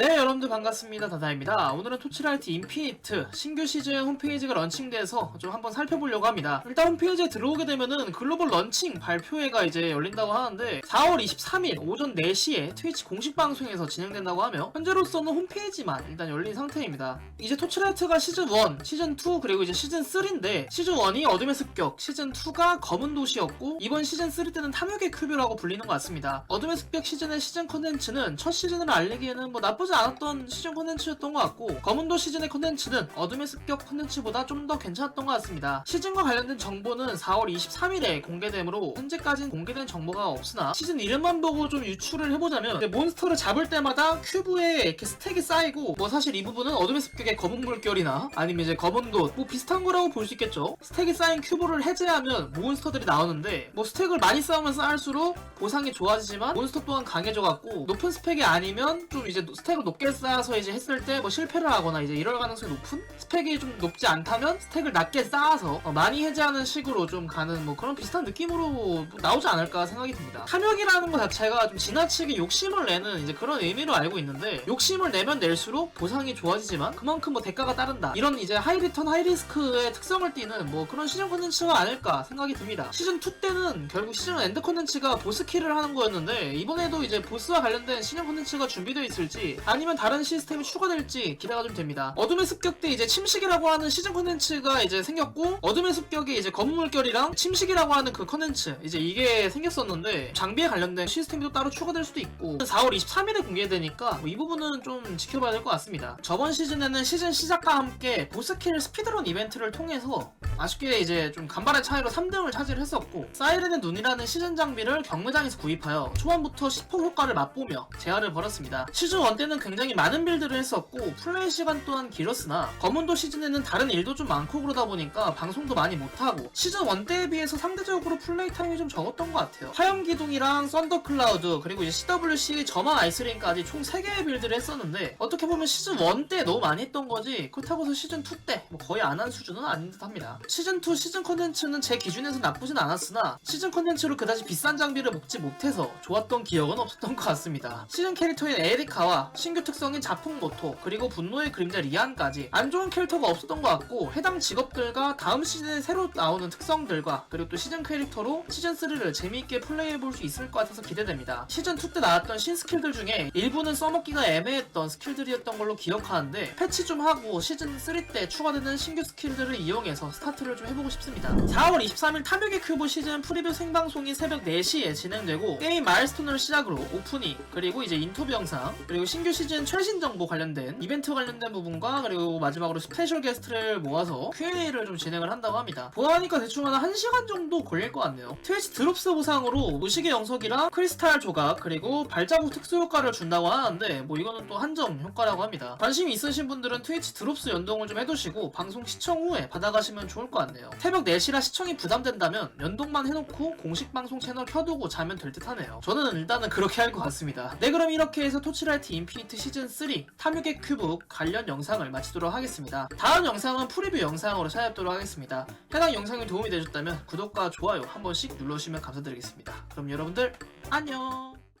네 여러분들 반갑습니다. 다다입니다. 오늘은 토치라이트 인피니트 신규 시즌 홈페이지가 런칭돼서 좀 한번 살펴보려고 합니다. 일단 홈페이지에 들어오게 되면은 글로벌 런칭 발표회가 이제 열린다고 하는데 4월 23일 오전 4시에 트위치 공식 방송에서 진행된다고 하며 현재로서는 홈페이지만 일단 열린 상태입니다. 이제 토치라이트가 시즌 1, 시즌 2 그리고 이제 시즌 3인데 시즌 1이 어둠의 습격 시즌 2가 검은 도시였고 이번 시즌 3 때는 탐욕의 큐브라고 불리는 것 같습니다. 어둠의 습격 시즌의 시즌 컨텐츠는 첫 시즌을 알리기에는 뭐 나쁘지 않았던 시즌 컨텐츠였던 것 같고 검은도 시즌의 컨텐츠는 어둠의 습격 컨텐츠보다 좀 더 괜찮았던 것 같습니다. 시즌과 관련된 정보는 4월 23일에 공개되므로 현재까지는 공개된 정보가 없으나 시즌 이름만 보고 좀 유추를 해보자면 몬스터를 잡을 때마다 큐브에 이렇게 스택이 쌓이고 뭐 사실 이 부분은 어둠의 습격의 검은 물결이나 아니면 이제 검은 도 뭐 비슷한 거라고 볼 수 있겠죠. 스택이 쌓인 큐브를 해제하면 몬스터들이 나오는데 뭐 스택을 많이 쌓으면 쌓을수록 보상이 좋아지지만 몬스터 또한 강해져갖고 높은 스펙이 아니면 좀 이제 스택을 높게 쌓아서 이제 했을 때 뭐 실패를 하거나 이제 이럴 가능성이 높은 스펙이 좀 높지 않다면 스택을 낮게 쌓아서 어, 많이 해제하는 식으로 좀 가는 뭐 그런 비슷한 느낌으로 뭐 나오지 않을까 생각이 듭니다. 탐욕이라는 것 자체가 좀 지나치게 욕심을 내는 이제 그런 의미로 알고 있는데 욕심을 내면 낼수록 보상이 좋아지지만 그만큼 뭐 대가가 따른다 이런 이제 하이 리턴 하이 리스크의 특성을 띠는 뭐 그런 시즌 콘텐츠가 아닐까 생각이 듭니다. 시즌 2 때는 결국 시즌 엔드 콘텐츠가 보스 킬을 하는 거였는데 이번에도 이제 보스와 관련된 시즌 콘텐츠가 준비되어 있을지 아니면 다른 시스템이 추가될지 기대가 좀 됩니다. 어둠의 습격 때 이제 침식이라고 하는 시즌 콘텐츠가 이제 생겼고 어둠의 습격이 이제 검은 물결이랑 침식이라고 하는 그 콘텐츠 이제 이게 생겼었는데 장비에 관련된 시스템이 또 따로 추가될 수도 있고 4월 23일에 공개되니까 뭐 이 부분은 좀 지켜봐야 될 것 같습니다. 저번 시즌에는 시즌 시작과 함께 보스킬 스피드런 이벤트를 통해서 아쉽게 이제 좀 간발의 차이로 3등을 차지했었고 사이렌의 눈이라는 시즌 장비를 경매장에서 구입하여 초반부터 10% 효과를 맛보며 재활을 벌였습니다. 시즌 1 때는 굉장히 많은 빌드를 했었고 플레이 시간 또한 길었으나 검은도 시즌에는 다른 일도 좀 많고 그러다 보니까 방송도 많이 못하고 시즌 1 때에 비해서 상대적으로 플레이 타임이 좀 적었던 것 같아요. 화염기둥이랑 썬더 클라우드 그리고 이제 CWC 저만 아이스링까지 총 3개의 빌드를 했었는데 어떻게 보면 시즌 1 때 너무 많이 했던 거지 그렇다고 해서 시즌 2 때 뭐 거의 안 한 수준은 아닌 듯 합니다. 시즌 2 시즌 컨텐츠는 제 기준에서 나쁘진 않았으나 시즌 컨텐츠로 그다지 비싼 장비를 먹지 못해서 좋았던 기억은 없었던 것 같습니다. 시즌 캐릭터인 에리카와 신규 특성인 자풍 모토 그리고 분노의 그림자 리안까지 안 좋은 캐릭터가 없었던 것 같고 해당 직업들과 다음 시즌에 새로 나오는 특성들과 그리고 또 시즌 캐릭터로 시즌 3를 재미있게 플레이해볼 수 있을 것 같아서 기대됩니다. 시즌 2 때 나왔던 신 스킬들 중에 일부는 써먹기가 애매했던 스킬들이었던 걸로 기억하는데 패치 좀 하고 시즌 3 때 추가되는 신규 스킬들을 이용해서 스타트를 좀 해보고 싶습니다. 4월 23일 탐욕의 큐브 시즌 프리뷰 생방송이 새벽 4시에 진행되고 게임 마일스톤을 시작으로 오프닝 그리고 이제 인터뷰 영상 그리고 신규 시즌 최신 정보 관련된 이벤트 관련된 부분과 그리고 마지막으로 스페셜 게스트를 모아서 Q&A를 좀 진행을 한다고 합니다. 보아하니까 대충 한 1시간 정도 걸릴 것 같네요. 트위치 드롭스 보상으로 무식의 영석이랑 크리스탈 조각 그리고 발자국 특수 효과를 준다고 하는데 뭐 이거는 또 한정 효과라고 합니다. 관심이 있으신 분들은 트위치 드롭스 연동을 좀 해두시고 방송 시청 후에 받아가시면 좋을 것 같네요. 새벽 4시라 시청이 부담된다면 연동만 해놓고 공식 방송 채널 켜두고 자면 될 듯 하네요. 저는 일단은 그렇게 할 것 같습니다. 네 그럼 이렇게 해서 토치라이트 인피 니트 시즌 3 탐욕의 큐브 관련 영상을 마치도록 하겠습니다. 다음 영상은 프리뷰 영상으로 찾아뵙도록 하겠습니다. 해당 영상이 도움이 되셨다면 구독과 좋아요 한 번씩 눌러주시면 감사드리겠습니다. 그럼 여러분들 안녕